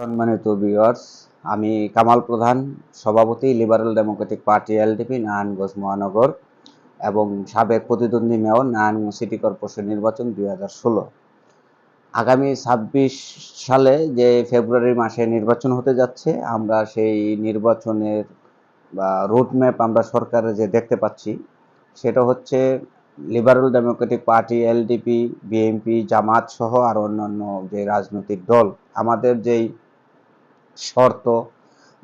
সম্মানিত ভিউয়ার্স আমি কামাল প্রধান, সভাপতি Liberal Democratic Party LDP Narayanganj মহানগর এবং সাবেক প্রতিদ্বন্দ্বী মেয়র, নারায়ণগঞ্জ সিটি কর্পোরেশন নির্বাচন দুই হাজার ষোলো। আগামী ছাব্বিশ সালে যে ফেব্রুয়ারি মাসে নির্বাচন হতে যাচ্ছে, আমরা সেই নির্বাচনের, বা রোডম্যাপ আমরা সরকারে যে দেখতে পাচ্ছি, সেটা হচ্ছে Liberal Democratic Party LDP BNP Jamaat সহ আর অন্যান্য যে রাজনৈতিক দল, আমাদের যেই শর্ত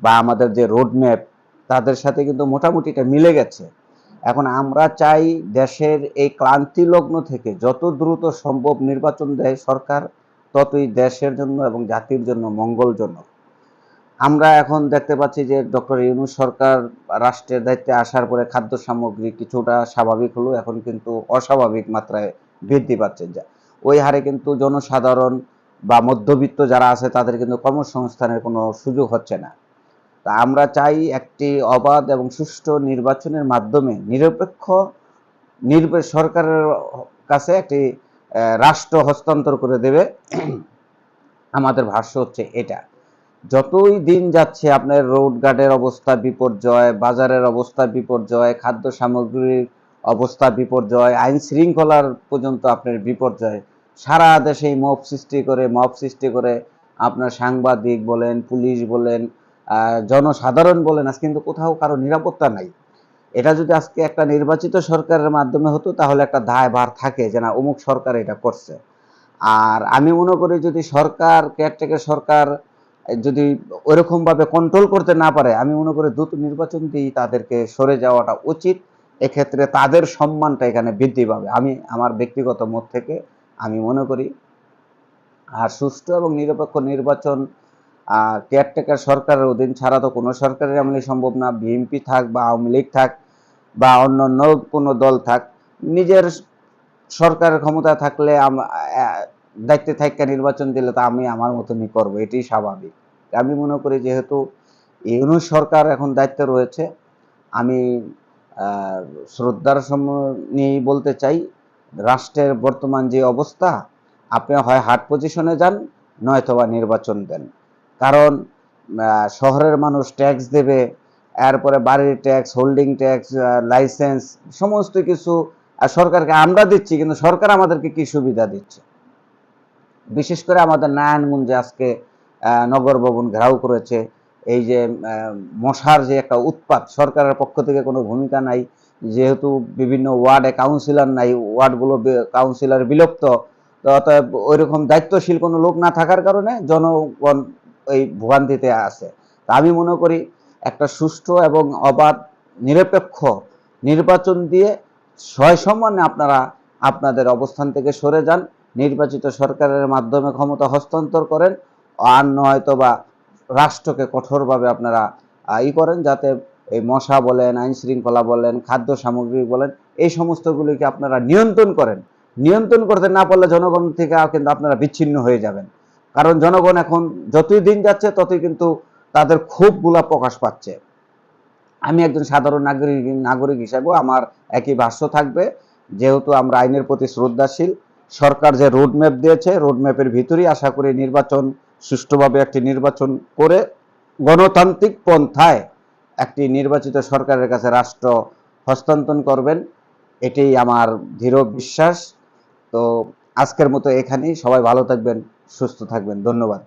বা আমাদের যে রোডম্যাপ তাদের সাথে কিন্তু মোটামুটি এটা মিলে গেছে। এখন আমরা চাই দেশের এই ক্লান্তি লগ্ন থেকে যত দ্রুত সম্ভব নির্বাচন দেয় সরকার, ততই দেশের জন্য এবং জাতির জন্য মঙ্গলজনক। আমরা এখন দেখতে পাচ্ছি যে ডক্টর ইউনু সরকার রাষ্ট্রের দায়িত্বে আসার পরে খাদ্য সামগ্রী কিছুটা স্বাভাবিক হলো এখন কিন্তু অস্বাভাবিক মাত্রায় বৃদ্ধি পাচ্ছে। যা, ওই হারে কিন্তু জনসাধারণ বা মধ্যবিত্ত যারা আছে, তাদের কিন্তু কর্মসংস্থানের কোনো সুযোগ হচ্ছে না। তা আমরা চাই একটি অবাধ এবং সুষ্ঠু নির্বাচনের মাধ্যমে নিরপেক্ষ, নির্বে, সরকারের কাছে একটি রাষ্ট্র হস্তান্তর করে দেবে। আমাদের ভাষ্য হচ্ছে এটা। যতই দিন যাচ্ছে আপনার রোড গার্ডের অবস্থা বিপর্যয়, বাজারের অবস্থা বিপর্যয়, খাদ্য সামগ্রীর অবস্থা বিপর্যয়, আইন শৃঙ্খলার পর্যন্ত আপনার বিপর্যয় সারা দেশে মব সৃষ্টি করে, মব সৃষ্টি করে আপনার সাংবাদিক বলেন, পুলিশ বলেন জনসাধারণ বলেন, আজ কিন্তু কোথাও কারও নিরাপত্তা নাই। এটা যদি আজকে একটা নির্বাচিত সরকারের মাধ্যমে হতো, তাহলে একটা দায় ভার থাকে যে না, অমুক সরকার এটা করছে। আর আমি মনে করি যদি সরকার কেয়ারটেকার সরকার যদি ওইরকমভাবে কন্ট্রোল করতে না পারে, আমি মনে করি দ্রুত নির্বাচন দিয়েই তাদেরকে সরে যাওয়াটা উচিত। এক্ষেত্রে তাদের সম্মানটা এখানে বৃদ্ধি পাবে। আমি, আমার ব্যক্তিগত মত থেকে আমি মনে করি। আর সুষ্ঠু এবং নিরপেক্ষ নির্বাচন কেয়ারটেকার সরকারের অধীন ছাড়া তো কোনো সরকারের আমলে সম্ভব না। বিএনপি থাক বা আওয়ামী লীগ থাক বা অন্য অন্য কোনো দল থাক, নিজের সরকারের ক্ষমতা থাকলে দায়িত্বে থাকা নির্বাচন দিলে তা আমি আমার মতনই করব এটি স্বাভাবিক। আমি মনে করি যেহেতু ইউনুস সরকার এখন দায়িত্বে রয়েছে, আমি শ্রদ্ধার নিয়েই বলতে চাই রাষ্ট্রের বর্তমান যে অবস্থা, আপনি হয় হার্ড পজিশনে যান, নয়তোবা নির্বাচন দেন। কারণ শহরের মানুষ ট্যাক্স দেবে, এরপরে বাড়ির ট্যাক্স, হোল্ডিং ট্যাক্স লাইসেন্স, সমস্ত কিছু সরকারকে আমরা দিচ্ছি, কিন্তু সরকার আমাদেরকে কি সুবিধা দিচ্ছে? বিশেষ করে আমাদের নারায়ণগঞ্জে আজকে নগর ভবন ঘেরাও করেছে। এই যে মশার যে একটা উৎপাত, সরকারের পক্ষ থেকে কোনো ভূমিকা নাই। যেহেতু বিভিন্ন ওয়ার্ডে কাউন্সিলর নাই, ওয়ার্ডগুলো কাউন্সিলর বিলুপ্ত অতএব ওইরকম দায়িত্বশীল কোনো লোক না থাকার কারণে জনগণ এই ভোগান্তিতে আছে। তা আমি মনে করি একটা সুষ্ঠু এবং অবাধ, নিরপেক্ষ নির্বাচন দিয়ে সয় সম্মানে আপনারা আপনাদের অবস্থান থেকে সরে যান। নির্বাচিত সরকারের মাধ্যমে ক্ষমতা হস্তান্তর করেন, আর নয়তো বা রাষ্ট্রকে কঠোরভাবে আপনারা ই করেন যাতে এই মশা বলেন, আইন শৃঙ্খলা বলেন, খাদ্য সামগ্রী বলেন, এই সমস্তগুলিকে আপনারা নিয়ন্ত্রণ করেন। নিয়ন্ত্রণ করতে না পারলে জনগণ থেকে কিন্তু আপনারা বিচ্ছিন্ন হয়ে যাবেন। কারণ জনগণ এখন যতই দিন যাচ্ছে, ততই কিন্তু তাদের ক্ষোভগুলা প্রকাশ পাচ্ছে। আমি একজন সাধারণ নাগরিক নাগরিক হিসাবেও আমার একই ভাষ্য থাকবে, যেহেতু আমরা আইনের প্রতি শ্রদ্ধাশীল, সরকার যে রোডম্যাপ দিয়েছে রোডম্যাপের ভিতরেই আশা করি নির্বাচন সুষ্ঠুভাবে একটি নির্বাচন করে গণতান্ত্রিক পন্থায় একটি নির্বাচিত সরকারের কাছে রাষ্ট্র হস্তান্তর করবেন, এটাই আমার দৃঢ় বিশ্বাস। তো আজকের মতো এখানেই, সবাই ভালো থাকবেন, সুস্থ থাকবেন। ধন্যবাদ।